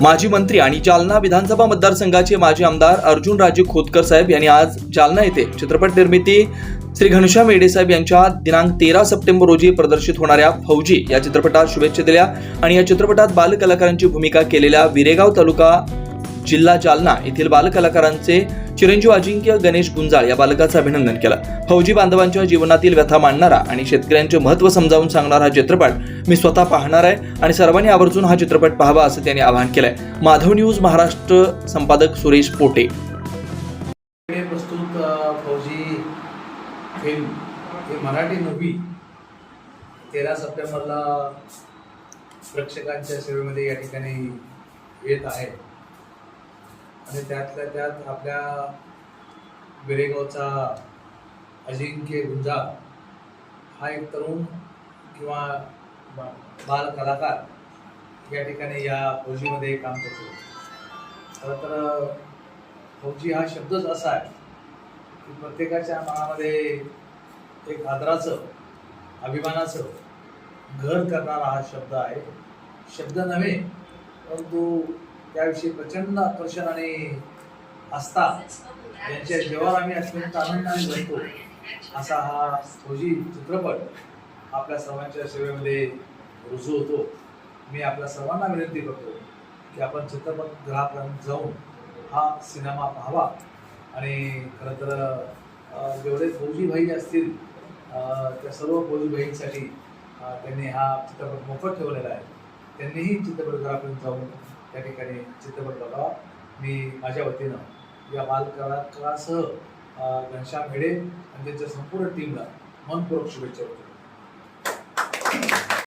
माजी मंत्री आणि जालना विधानसभा मतदारसंघाचे माजी आमदार अर्जुन राजे खोतकर साहेब यांनी आज जालना येथे चित्रपट निर्मिती श्री घनश्याम येडे साहेब यांच्या दिनांक तेरा सप्टेंबर रोजी प्रदर्शित होणाऱ्या फौजी या चित्रपटात शुभेच्छा दिल्या आणि या चित्रपटात बालकलाकारांची भूमिका केलेल्या विरेगाव तालुका जिल्हा जालना येथील बालकलाकारांचे चिरंजीव अजिंक्य गणेश गुंजाळ या बालकाचं अभिनंदन केलं. फौजी बांधवांच्या जीवनातील व्यथा मांडणारा आणि शेतकऱ्यांचे महत्त्व समजावून सांगणारा हा चित्रपट मी स्वतः पाहणार आहे आणि सर्वांनी आवर्जून हा चित्रपट पाहावा असं त्यांनी आवाहन केलंय. माधव न्यूज महाराष्ट्र संपादक सुरेश पोटे. प्रस्तुत फौजी फिल्म हे मराठी मूवी तेरा सप्टेंबरला प्रेक्षकांच्या सेवेमध्ये या ठिकाणी येत आहे. आणि त्यातल्या त्यात आपल्या बिरेगावचा अजिंक्य गुंजा हा एक तरुण किंवा बाल कलाकार या ठिकाणी या फौजीमध्ये काम करतो. खरं तर फौजी हा शब्दच असा आहे की प्रत्येकाच्या मनामध्ये एक आदराचं अभिमानाचं घर करणारा हा शब्द आहे. शब्द नव्हे परंतु त्याविषयी प्रचंड आकर्षण आणि आस्था यांच्या जेव्हा आम्ही अत्यंत आनंदाने जगतो असा हा फौजी चित्रपट आपल्या सर्वांच्या सेवेमध्ये रुजू होतो. मी आपल्या सर्वांना विनंती करतो की आपण चित्रपटगृहापर्यंत जाऊन हा सिनेमा पाहावा. आणि खरं तर जेवढे फौजी भाई असतील त्या सर्व फौजी भाईंसाठी त्यांनी हा चित्रपट मोफत ठेवलेला आहे. त्यांनीही चित्रपटगृहापर्यंत जाऊन त्या ठिकाणी चित्रपट बघावा मी माझ्या वतीनं या बालकलाकारासह घनश्याम हेडे आणि त्यांच्या संपूर्ण टीमला मनपूर्वक शुभेच्छा देतो.